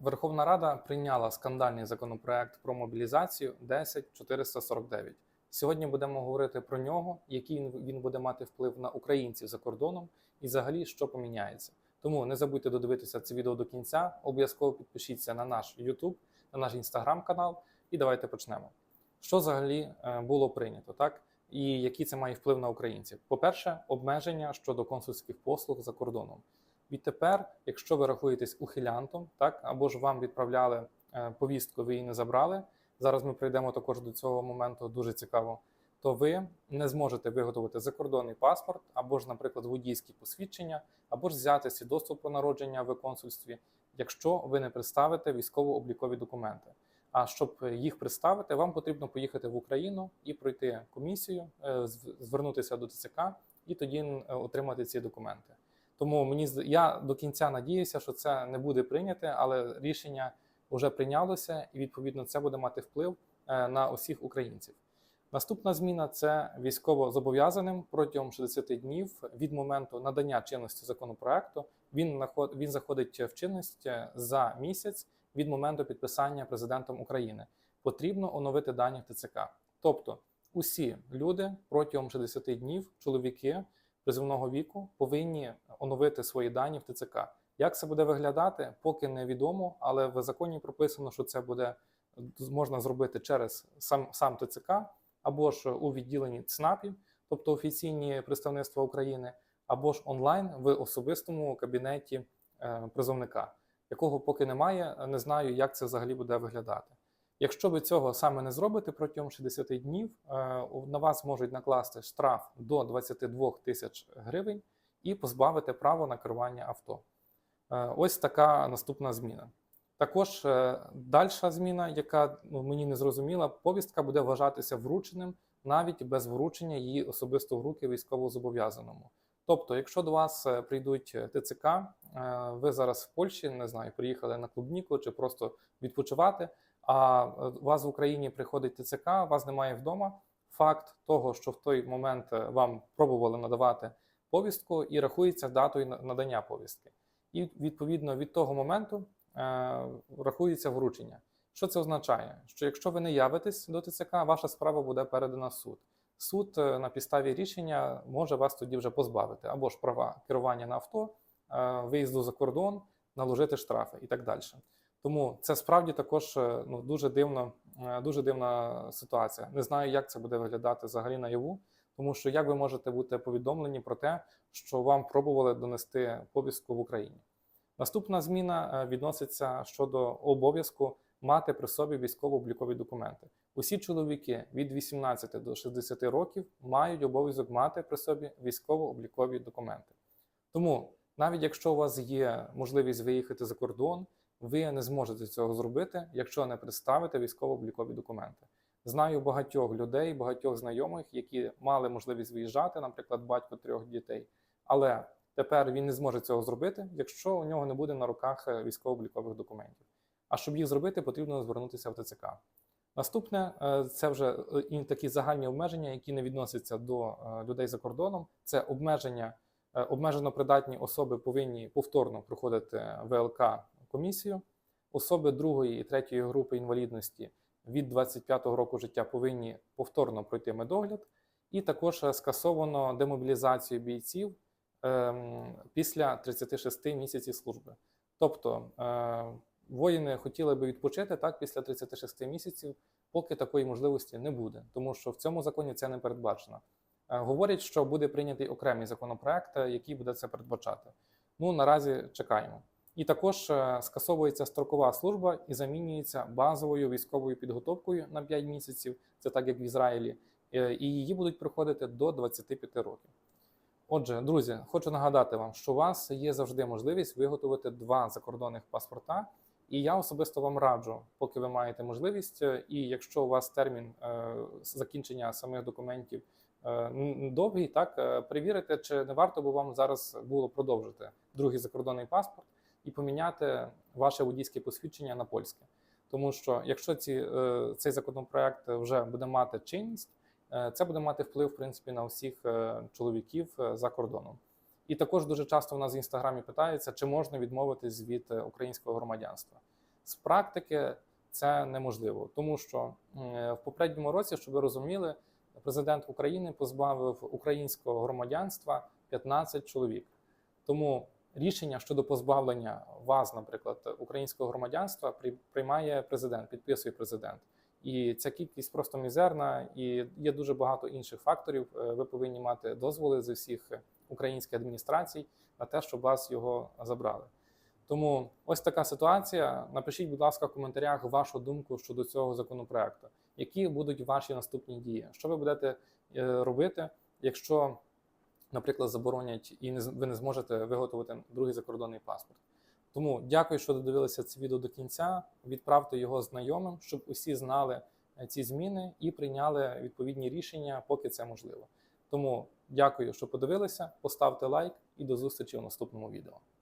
Верховна Рада прийняла скандальний законопроект про мобілізацію 10449. Сьогодні будемо говорити про нього, який він- буде мати вплив на українців за кордоном і взагалі що поміняється. Тому не забудьте додивитися це відео до кінця. Обов'язково підпишіться на наш YouTube, на наш Instagram канал, і давайте почнемо. Що взагалі е, було прийнято, так? І який це має вплив на українців? По-перше, обмеження щодо консульських послуг за кордоном. Відтепер, якщо ви рахуєтесь ухилянтом, так або ж вам відправляли е, повістку, ви її не забрали. Зараз ми прийдемо також до цього моменту, дуже цікаво. То ви не зможете виготовити закордонний паспорт, або ж, наприклад, водійські посвідчення, або ж взяти свідоцтво про народження в консульстві, якщо ви не представите військово-облікові документи. А щоб їх представити, вам потрібно поїхати в Україну і пройти комісію, е, звернутися до ТЦК і тоді е, отримати ці документи. Тому мені я до кінця надіюся, що це не буде прийняте, але рішення вже прийнялося, і відповідно це буде мати вплив е, на усіх українців. Наступна зміна це військово зобов'язаним протягом 60 днів від моменту надання чинності законопроекту. Він він заходить в чинність е, за місяць від моменту підписання президентом України. Потрібно оновити дані в ТЦК. Тобто, усі люди протягом 60 днів, чоловіки призовного віку, повинні оновити свої дані в ТЦК. Як це буде виглядати, поки невідомо, але в законі прописано, що це буде можна зробити через сам, сам ТЦК або ж у відділенні ЦНАПів, тобто офіційні представництва України, або ж онлайн в особистому кабінеті е, призовника, якого поки немає, не знаю, як це взагалі буде виглядати. Якщо ви цього саме не зробите протягом 60 днів, е, на вас можуть накласти штраф до 22 тисяч гривень і позбавити права на керування авто. Е, Ось така наступна зміна. Також е, дальша зміна, яка ну, мені не зрозуміла, повістка буде вважатися врученим навіть без вручення її особисто в руки військовозобов'язаному. Тобто, якщо до вас е, прийдуть е, ТЦК, е, ви зараз в Польщі, не знаю, приїхали на клубніку чи просто відпочивати, а у вас в Україні приходить ТЦК, вас немає вдома. Факт того, що в той момент вам пробували надавати повістку, і рахується датою надання повістки. І відповідно від того моменту рахується вручення. Що це означає? Що якщо ви не явитесь до ТЦК, ваша справа буде передана в суд. Суд е, на підставі рішення може вас тоді вже позбавити або ж права керування на авто, е, виїзду за кордон, наложити штрафи і так далі. Тому це справді також е, ну, дуже дивно, е, дуже дивна ситуація. Не знаю, як це буде виглядати взагалі наяву, тому що як ви можете бути повідомлені про те, що вам пробували донести повістку в Україні. Наступна зміна відноситься щодо обов'язку мати при собі військово-облікові документи. Усі чоловіки від 18 до 60 років мають обов'язок мати при собі військово-облікові документи. Тому, навіть якщо у вас є можливість виїхати за кордон, ви не зможете цього зробити, якщо не представите військово-облікові документи. Знаю багатьох людей, багатьох знайомих, які мали можливість виїжджати, наприклад, батько трьох дітей, але тепер він не зможе цього зробити, якщо у нього не буде на руках е, військово-облікових документів. А щоб їх зробити, потрібно звернутися в ТЦК. Наступне е, це вже е, такі загальні обмеження, які не відносяться до е, людей за кордоном. Це обмеження, обмежено придатні особи повинні повторно проходити ВЛК комісію. Особи другої і третьої групи інвалідності від 25-го року життя повинні повторно пройти медогляд. І також скасовано демобілізацію бійців ем, після 36 місяців служби. Тобто воїни хотіли би відпочити так після 36 місяців, поки такої можливості не буде, тому що в цьому законі це не передбачено. Е, Говорять, що буде прийнятий окремий законопроект, е, який буде це передбачати. Ну наразі чекаємо. І також е, скасовується строкова служба і замінюється базовою військовою підготовкою на 5 місяців. Це так як в Ізраїлі, і її будуть проходити до 25 років. Отже, друзі, хочу нагадати вам, що у вас є завжди можливість виготовити два закордонних паспорта. І я особисто вам раджу, поки ви маєте можливість, е, і якщо у вас термін е, закінчення самих документів е, довгий, так перевірити, чи не варто би вам зараз було продовжити другий закордонний паспорт і поміняти ваше водійське посвідчення на польське. Тому що якщо ці, цей законопроект вже буде мати чинність, це буде мати вплив в принципі на всіх е, чоловіків за кордоном. І також дуже часто в нас в інстаграмі питаються, чи можна відмовитись від е, українського громадянства. З практики це неможливо, тому що е, в попередньому році, щоб ви розуміли, президент України позбавив українського громадянства 15 чоловік. Тому рішення щодо позбавлення вас, наприклад, українського громадянства при- приймає президент, підписує президент. І ця кількість просто мізерна, і є дуже багато інших факторів. Е, Ви повинні мати дозволи зі всіх українських адміністрацій на те, щоб вас його забрали. Тому ось така ситуація. Напишіть, будь ласка, в коментарях вашу думку щодо цього законопроекту. Які будуть ваші наступні дії? Що ви будете е, робити, якщо, наприклад, заборонять і ви не зможете виготовити другий закордонний паспорт? Тому дякую, що додивилися це відео до кінця. Відправте його знайомим, щоб усі знали е, ці зміни і прийняли відповідні рішення, поки це можливо. Тому дякую, що подивилися. Поставте лайк і до зустрічі в наступному відео.